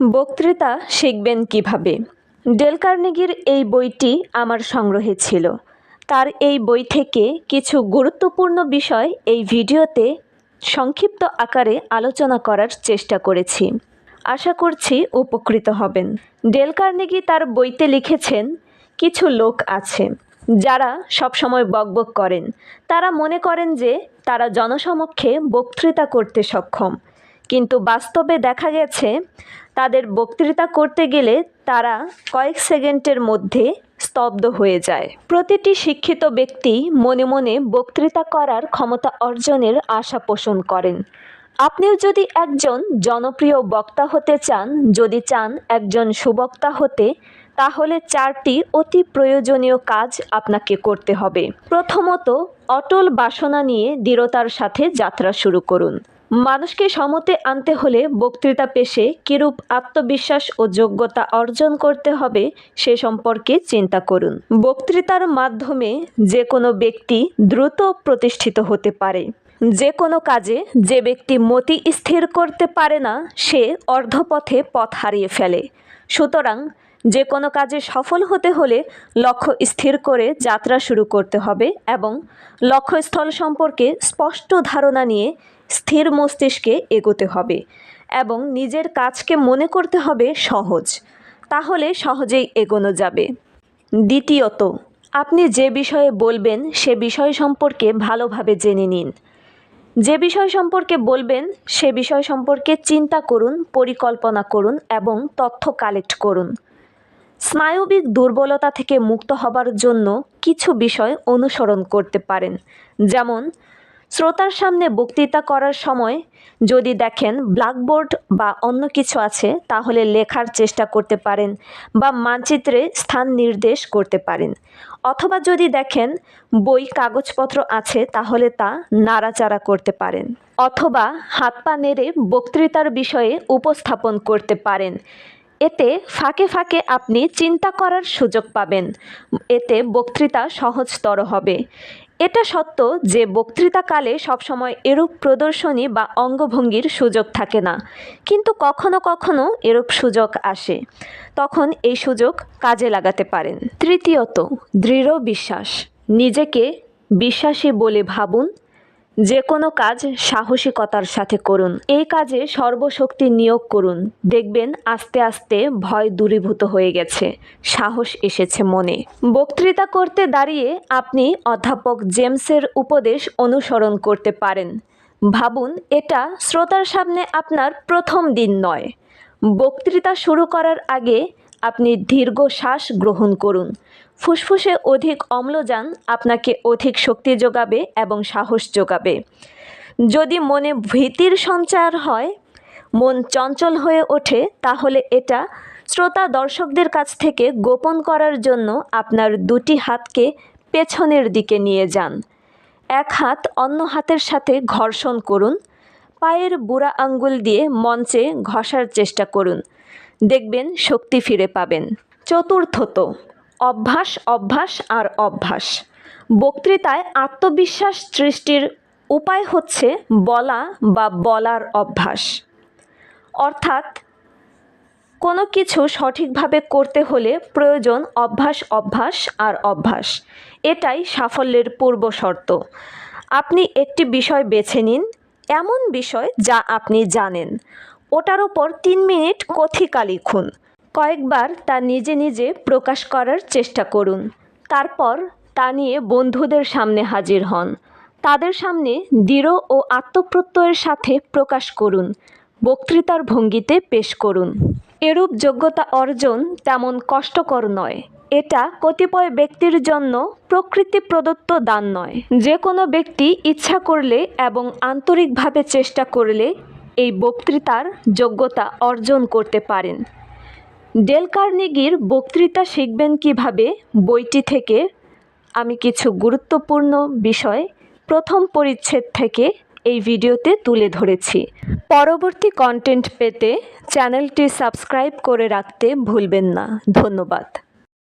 বক্তৃতা শিখবেন কীভাবে? ডেল কার্নেগির এই বইটি আমার সংগ্রহে ছিল। তার এই বই থেকে কিছু গুরুত্বপূর্ণ বিষয় এই ভিডিওতে সংক্ষিপ্ত আকারে আলোচনা করার চেষ্টা করেছি। আশা করছি উপকৃত হবেন। ডেল কার্নেগি তার বইতে লিখেছেন, কিছু লোক আছে, যারা সবসময় বকবক করেন। তারা মনে করেন যে তারা জনসমক্ষে বক্তৃতা করতে সক্ষম। কিন্তু বাস্তবে দেখা গেছে, তাদের বক্তৃতা করতে গেলে তারা কয়েক সেকেন্ডের মধ্যে স্তব্ধ হয়ে যায়। প্রতিটি শিক্ষিত ব্যক্তি মনে মনে বক্তৃতা করার ক্ষমতা অর্জনের আশা পোষণ করেন। আপনিও যদি একজন জনপ্রিয় বক্তা হতে চান, যদি চান একজন সুবক্তা হতে, তাহলে চারটি অতি প্রয়োজনীয় কাজ আপনাকে করতে হবে। প্রথমত, অটল বাসনা নিয়ে দৃঢ়তার সাথে যাত্রা শুরু করুন। মানুষকে সমতে আনতে হলে বক্তৃতা পেশে কিরূপ আত্মবিশ্বাস ও যোগ্যতা অর্জন করতে হবে সে সম্পর্কে চিন্তা করুন। বক্তৃতার মাধ্যমে যে কোনো ব্যক্তি দ্রুত প্রতিষ্ঠিত হতে পারে। যে কোনো কাজে যে ব্যক্তি মতি স্থির করতে পারে না, সে অর্ধপথে পথ হারিয়ে ফেলে। সুতরাং যে কোনো কাজে সফল হতে হলে লক্ষ্য স্থির করে যাত্রা শুরু করতে হবে এবং লক্ষ্যস্থল সম্পর্কে স্পষ্ট ধারণা নিয়ে স্থির মস্তিষ্কে এগোতে হবে এবং নিজের কাজকে মনে করতে হবে সহজ। তাহলে সহজেই এগোনো যাবে। দ্বিতীয়ত, আপনি যে বিষয়ে বলবেন সে বিষয় সম্পর্কে ভালোভাবে জেনে নিন। যে বিষয় সম্পর্কে বলবেন সে বিষয় সম্পর্কে চিন্তা করুন, পরিকল্পনা করুন এবং তথ্য কালেক্ট করুন। স্নায়বিক দুর্বলতা থেকে মুক্ত হবার জন্য কিছু বিষয় অনুসরণ করতে পারেন। যেমন, শ্রোতার সামনে বক্তৃতা করার সময় যদি দেখেন ব্ল্যাকবোর্ড বা অন্য কিছু আছে, তাহলে লেখার চেষ্টা করতে পারেন বা মানচিত্রে স্থান নির্দেশ করতে পারেন। অথবা যদি দেখেন বই, কাগজপত্র আছে, তাহলে তা নাড়াচাড়া করতে পারেন। অথবা হাত পা নেড়ে বক্তৃতার বিষয়ে উপস্থাপন করতে পারেন। এতে ফাঁকে ফাঁকে আপনি চিন্তা করার সুযোগ পাবেন। এতে বক্তৃতা সহজতর হবে। এটা সত্য যে বক্তৃতাকালে সবসময় এরূপ প্রদর্শনী বা অঙ্গভঙ্গির সুযোগ থাকে না। কিন্তু কখনো কখনো এরূপ সুযোগ আসে। তখন এই সুযোগ কাজে লাগাতে পারেন। তৃতীয়ত, দৃঢ় বিশ্বাস। নিজেকে বিশ্বাসী বলে ভাবুন। যে কোনো কাজ সাহসিকতার সাথে করুন। এই কাজে সর্বশক্তি নিয়োগ করুন। দেখবেন আস্তে আস্তে ভয় দূরীভূত হয়ে গেছে। সাহস এসেছে মনে। বক্তৃতা করতে দাঁড়িয়ে আপনি অধ্যাপক জেমসের উপদেশ অনুসরণ করতে পারেন। ভাবুন, এটা শ্রোতার সামনে আপনার প্রথম দিন নয়। বক্তৃতা শুরু করার আগে আপনি দীর্ঘ শ্বাস গ্রহণ করুন। ফুসফুসে অধিক অম্লজান আপনাকে অধিক শক্তি যোগাবে এবং সাহস যোগাবে। যদি মনে ভীতির সঞ্চার হয়, মন চঞ্চল হয়ে ওঠে, তাহলে এটা শ্রোতা দর্শকদের কাছ থেকে গোপন করার জন্য আপনার দুটি হাতকে পেছনের দিকে নিয়ে যান। এক হাত অন্য হাতের সাথে ঘর্ষণ করুন। পায়ের বুড়া আঙ্গুল দিয়ে মঞ্চে ঘষার চেষ্টা করুন। দেখবেন শক্তি ফিরে পাবেন। চতুর্থত, অভ্যাস অভ্যাস আর অভ্যাস। বক্তৃতায় আত্মবিশ্বাস সৃষ্টির উপায় হচ্ছে বলা বা বলার অভ্যাস। অর্থাৎ কোনো কিছু সঠিকভাবে করতে হলে প্রয়োজন অভ্যাস অভ্যাস আর অভ্যাস। এটাই সাফল্যের পূর্ব শর্ত। আপনি একটি বিষয় বেছে নিন, এমন বিষয় যা আপনি জানেন। ওটার ওপর তিন মিনিট কথিকা লিখুন। কয়েকবার তা নিজে নিজে প্রকাশ করার চেষ্টা করুন। তারপর তা নিয়ে বন্ধুদের সামনে হাজির হন। তাদের সামনে দৃঢ় ও আত্মপ্রত্যয়ের সাথে প্রকাশ করুন। বক্তৃতার ভঙ্গিতে পেশ করুন। এরূপ যোগ্যতা অর্জন তেমন কষ্টকর নয়। এটা কতিপয় ব্যক্তির জন্য প্রকৃতি প্রদত্ত দান নয়। যে কোনো ব্যক্তি ইচ্ছা করলে এবং আন্তরিকভাবে চেষ্টা করলে এই বক্তৃতার যোগ্যতা অর্জন করতে পারেন। ডেল কার্নেগির বক্তৃতা শিখবেন কীভাবে? বইটি থেকে আমি কিছু গুরুত্বপূর্ণ বিষয় প্রথম পরিচ্ছেদ থেকে এই ভিডিওতে তুলে ধরেছি। পরবর্তী কন্টেন্ট পেতে চ্যানেলটি সাবস্ক্রাইব করে রাখতে ভুলবেন না। ধন্যবাদ।